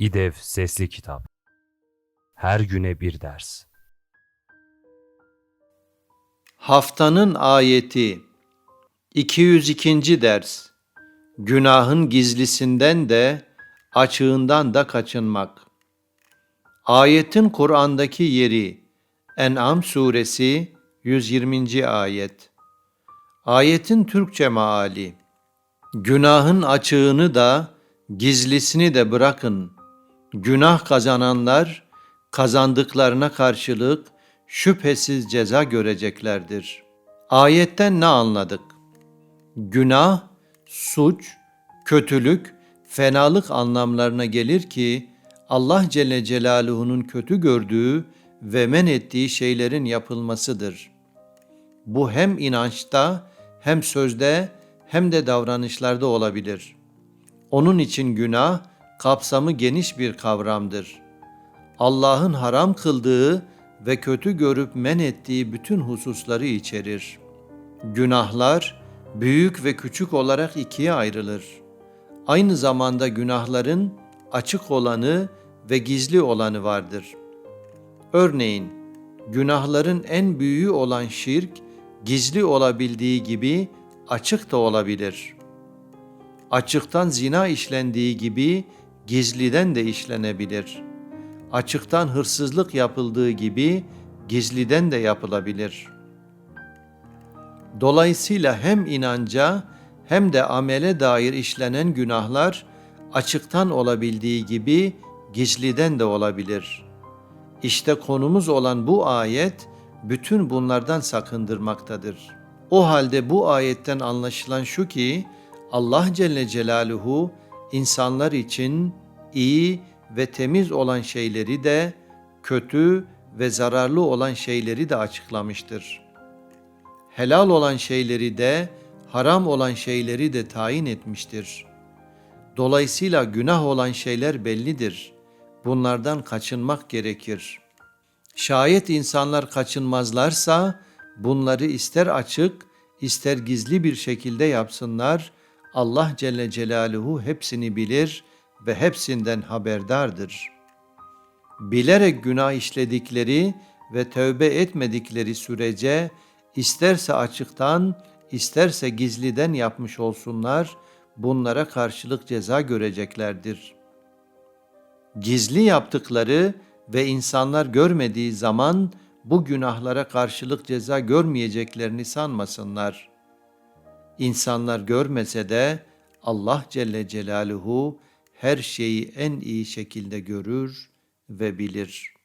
İDEV Sesli Kitap Her güne bir ders Haftanın ayeti 202. ders Günahın gizlisinden de açığından da kaçınmak. Ayetin Kur'an'daki yeri En'am suresi 120. ayet. Ayetin Türkçe meali Günahın açığını da gizlisini de bırakın. Günah kazananlar kazandıklarına karşılık şüphesiz ceza göreceklerdir. Ayetten ne anladık? Günah, suç, kötülük, fenalık anlamlarına gelir ki Allah Celle Celaluhu'nun kötü gördüğü ve men ettiği şeylerin yapılmasıdır. Bu hem inançta hem sözde hem de davranışlarda olabilir. Onun için günah kapsamı geniş bir kavramdır. Allah'ın haram kıldığı ve kötü görüp men ettiği bütün hususları içerir. Günahlar büyük ve küçük olarak ikiye ayrılır. Aynı zamanda günahların açık olanı ve gizli olanı vardır. Örneğin günahların en büyüğü olan şirk gizli olabildiği gibi açık da olabilir. Açıktan zina işlendiği gibi gizliden de işlenebilir. Açıktan hırsızlık yapıldığı gibi gizliden de yapılabilir. Dolayısıyla hem inanca hem de amele dair işlenen günahlar açıktan olabildiği gibi gizliden de olabilir. İşte konumuz olan bu ayet bütün bunlardan sakındırmaktadır. O halde bu ayetten anlaşılan şu ki Allah Celle Celaluhu insanlar için iyi ve temiz olan şeyleri de kötü ve zararlı olan şeyleri de açıklamıştır. Helal olan şeyleri de haram olan şeyleri de tayin etmiştir. Dolayısıyla günah olan şeyler bellidir. Bunlardan kaçınmak gerekir. Şayet insanlar kaçınmazlarsa bunları ister açık ister gizli bir şekilde yapsınlar. Allah Celle Celaluhu hepsini bilir ve hepsinden haberdardır. Bilerek günah işledikleri ve tövbe etmedikleri sürece isterse açıktan isterse gizliden yapmış olsunlar bunlara karşılık ceza göreceklerdir. Gizli yaptıkları ve insanlar görmediği zaman bu günahlara karşılık ceza görmeyeceklerini sanmasınlar. İnsanlar görmese de Allah Celle Celaluhu her şeyi en iyi şekilde görür ve bilir.''